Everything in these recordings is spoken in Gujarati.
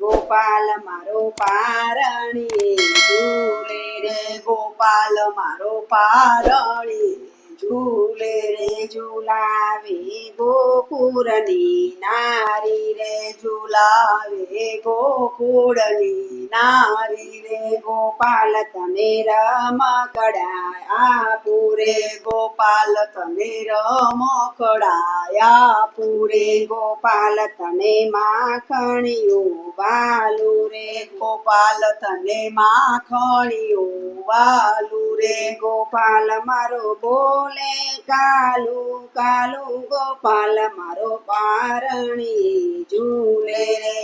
ગોપાલ મારો પારણી રે ગોપાલ મારો પારણી ઝૂલે રે ઝુલાવે, ગોકુળની નારી રે ઝુલાવે, ગોકુળની નારી રે. ગોપાલ, તમે રમકડા આપુરે ગોપાલ તને રમકડાયા પૂરે ગોપાલ તને માખણિયું વાલુ રે, ગોપાલ તને માખણિયું વાલું રે ગોપાલ મારો બોલે કાલુ કાલુ ગોપાલ મારો પારણી ઝૂલે રે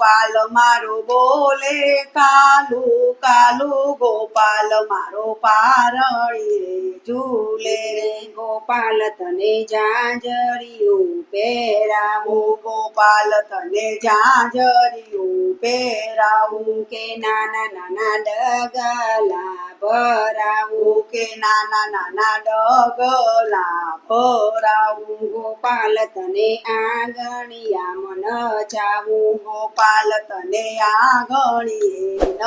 ગોપાલ મારો બોલે, કાલુ કાલુ, ગોપાલ મારો પારણી રે ઝૂલે. રે ગોપાલ તને જાંજરિયું પહેરાવું, ગોપાલ તને જાંજરિયું પહેરાવું, કે નાના નાના ડગલા ભરાવું, કે નાના નાના ડગલા ભરાવું, ગોપાલ તને આંગણિયા મન જાવું ગોપાલ તને આંગણીએ ન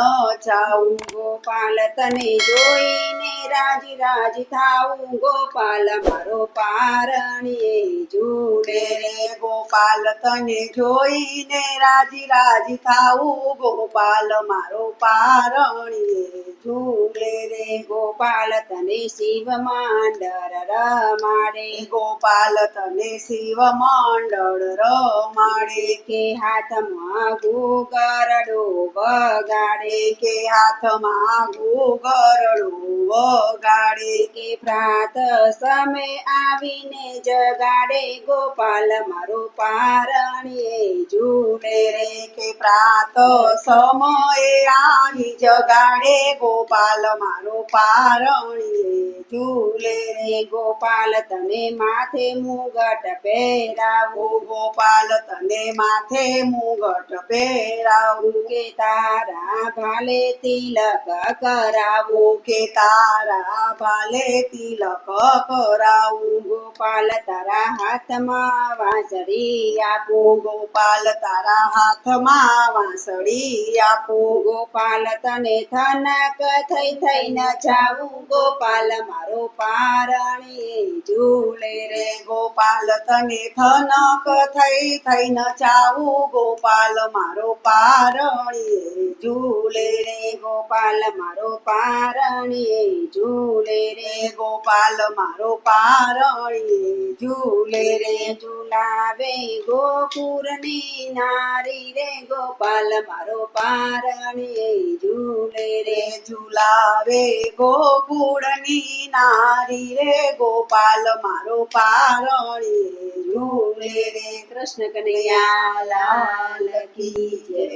જાઉં. ગોપાલ તને જોઈને રાજી રાજી થાવું ગોપાલ મારો પારણીએ ઝૂલે રે. ગોપાલ તને જોઈને રાજી રાજી થાવું ગોપાલ મારો પારણીએ ઝૂલે રે ગોપાલ તને શિવ માંડળ રમાડે. ગોપાલ તને શિવ મંડળ રમાડે. કે હાથમાં ગુગરડો વગાડે. કે હાથમાં ગુગરડો વગાડે. કે પ્રાત સમય આવીને જગાડે. ગોપાલ મારો પારણીએ ઝૂલે રે કે પ્રાત સમયે આવી જગાડે ગોપાલ મારો પારણીએ ઝૂલે રે ગોપાલ, તને માથે મુગટ પહેરાવું. ગોપાલ, તને માથે મુગટ પહેરાવું. કે તારા ભાલે તિલક કરાવું. કે તારા ભાલે તિલક કરાવું. ગોપાલ, તારા હાથમાં વાંસળી આપું. ગોપાલ, તારા હાથમાં વાંસળી આપું. ગોપાલ, તને થનક થઈ થઈ ન જાવું. ગોપાલ મારો પારણી ઝૂલે રે ગોપાલ તને થનક થઈ થઈ ન જાવું ગોપાલ, મારો પારણીએ ઝૂલે રે ગોપાલ, મારો પારણીએ ઝૂલે રે ગોપાલ, મારો પારણીએ ઝૂલે રે ઝૂલાવે ગોપુરની નારી રે ગોપાલ, મારો પારણીએ ઝૂલે રે ઝૂલાવે ગોકુળની નારી રે ગોપાલ મારો પારણી ઝૂલે રે કૃષ્ણ કનૈયા લાલ કી જય.